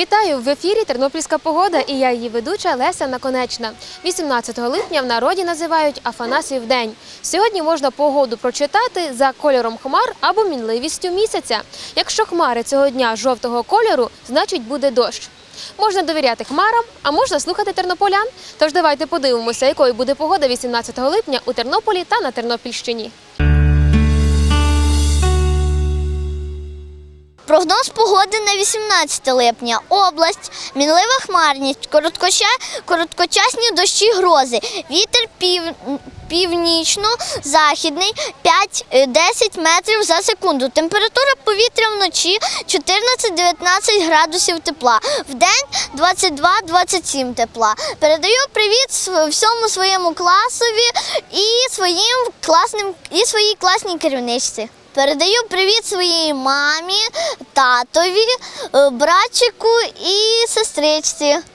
Вітаю в ефірі Тернопільська погода і я її ведуча Леся Наконечна. 18 липня в народі називають Афанасів день. Сьогодні можна погоду прочитати за кольором хмар або мінливістю місяця. Якщо хмари цього дня жовтого кольору, значить буде дощ. Можна довіряти хмарам, а можна слухати тернополян. Тож давайте подивимося, якою буде погода 18 липня у Тернополі та на Тернопільщині. Прогноз погоди на 18 липня. Область, мінлива хмарність, короткоча... короткочасні дощі грози. Вітер пів... північно-західний 5-10 метрів за секунду. Температура повітря вночі 14-19 градусів тепла. Вдень 22-27 тепла. Передаю привіт всьому своєму класові і своїм класним і своїй класній керівничці. Передаю привіт своїй мамі, татові, е, братчику і сестричці. –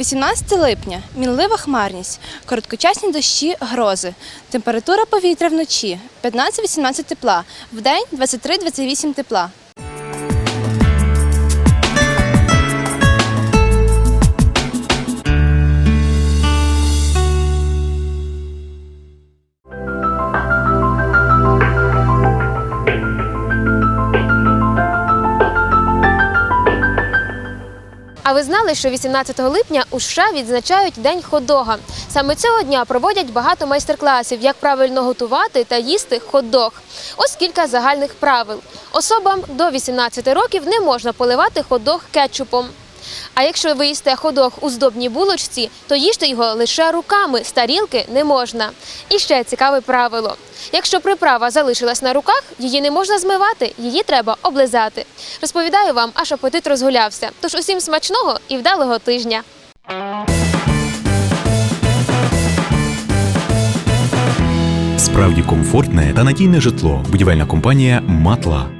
18 липня. Мінлива хмарність. Короткочасні дощі, грози. Температура повітря вночі 15-18 тепла. Вдень 23-28 тепла. А ви знали, що 18 липня у США відзначають День хот-дога? Саме цього дня проводять багато майстер-класів, як правильно готувати та їсти хот-дог. Ось кілька загальних правил. Особам до 18 років не можна поливати хот-дог кетчупом. А якщо ви їсте ходох у здобній булочці, то їжте його лише руками, з тарілки не можна. І ще цікаве правило: якщо приправа залишилась на руках, її не можна змивати, її треба облизати. Розповідаю вам, аж апетит розгулявся. Тож усім смачного і вдалого тижня. Справді комфортне та надійне житло. Будівельна компанія Матла.